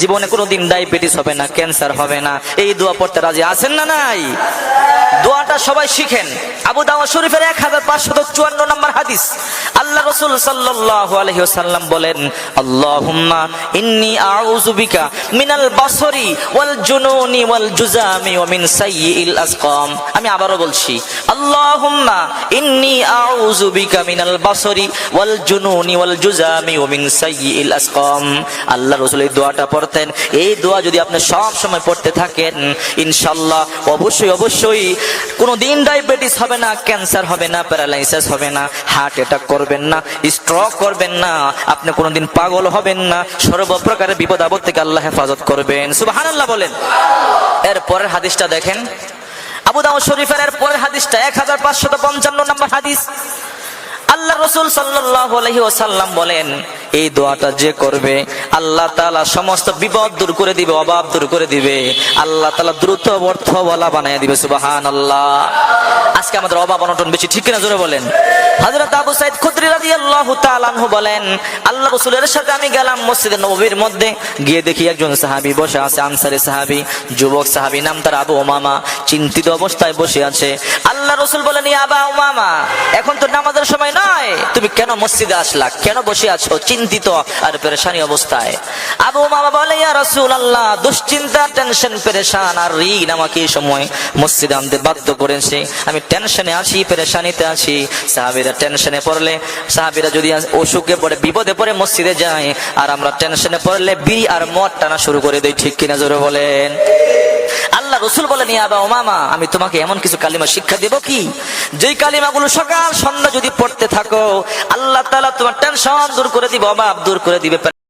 জীবনে কোনোদিন ডায়াবেটিস হবে না ক্যান্সার হবে না। এই দোয়া পড়তে রাজি আছেন না নাই? দোয়াটা সবাই শিখেন। আবু দাওয়া শরীফের এক হাজার পাঁচশত চুয়ান্ন নম্বর হাদিস। আল্লাহ রসুল সাল্লাল্লাহু আলাইহি ওয়াসাল্লাম বলেন, আল্লাহুম্মা ইন্নী আউযু বিকা মিনাল বাসরি ওয়াল জুনুনি ওয়াল জুজামি ওয়া মিন সাইয়্যিল আসকাম। আমি আবারও বলছি, আল্লাহুম্মা ইন্নী আউযু বিকা মিনাল বাসরি ওয়াল জুনুনি ওয়াল জুজামি ওয়া মিন সাইয়্যিল আসকাম। আল্লাহ রাসূল এই দোয়াটা পড়তেন। এই দোয়া যদি আপনি সব সময় পড়তে থাকেন, ইনশাআল্লাহ অবশ্যই অবশ্যই কোনো দিন ডায়াবেটিস হবে না ক্যান্সার হবে না প্যারালাইসিস হবে না হার্ট অ্যাটাক করবেন না স্ট্রোক করবেন না, আপনি কোনোদিন পাগল হবেন না, সর্বপ্রকারের বিপদ আপদ থেকে আল্লাহ হেফাজত করবেন। সুবহানাল্লাহ বলেন। এর পরের হাদিসটা দেখেন। আবু দাউদ শরীফের এর পরের হাদিসটা এক হাজার পাঁচশত পঞ্চান্ন নম্বর হাদিস। আল্লাহ রসুল সাল্লাল্লাহু আলাইহি ওয়াসাল্লাম বলেন এই দোয়াটা যে করবে, আল্লাহ তাআলা সমস্ত বিপদ দূর করে দিবে, অভাব দূর করে দিবে। আল্লাহ তাআলা দ্রুত অর্থওয়ালা বানিয়ে দিবে, সুবহানাল্লাহ। আজকে আমাদের অভাব অনটন বেশি, ঠিক কিনা জোরে বলেন? হযরত আবু সাইদ খুদরি রাদিয়াল্লাহু তাআলা আনহু বলেন, আল্লাহ রাসূলের সাথে আমি গেলাম মসজিদে নববীর মধ্যে, গিয়ে দেখি একজন সাহাবী বসে আছে, আনসারী সাহাবী, যুবক সাহাবী, নাম তার আবু উমামা, চিন্তিত অবস্থায় বসে আছে। আল্লাহ রসুল বলেন আবা উমামা, এখন তো নামাজের সময় নয়, তুমি কেন মসজিদে আসলা, কেন বসে আছো? চিন্তিত আর পেরেশানি অবস্থায়। আবু মামা বলে রাসূল আল্লাহ দুশ্চিন্তা, টেনশন, পেরেশান আর ঋণ আমাকে এই সময় মসজিদে আনতে বাধ্য করেছে। আমি টেনশনে আছি, পেরেশানিতে আছি। সাহাবীরা টেনশনে পড়লে, সাহাবীরা যদি অসুখে পড়ে, বিপদে পড়ে মসজিদে যায়, আর আমরা টেনশনে পড়লে বিড়ি আর মদ টানা শুরু করে দিই, ঠিক কিনা জোরে বলেন? রসুল বলেন ইয়াবা ওমামা আমি তোমাকে এমন কিছু কালিমা শিক্ষা দেব কি? যেই কালিমাগুলো সকাল সন্ধ্যা যদি পড়তে থাকো, আল্লাহ তালা তোমার টেনশন দূর করে দিবে, অভাব দূর করে দিবে।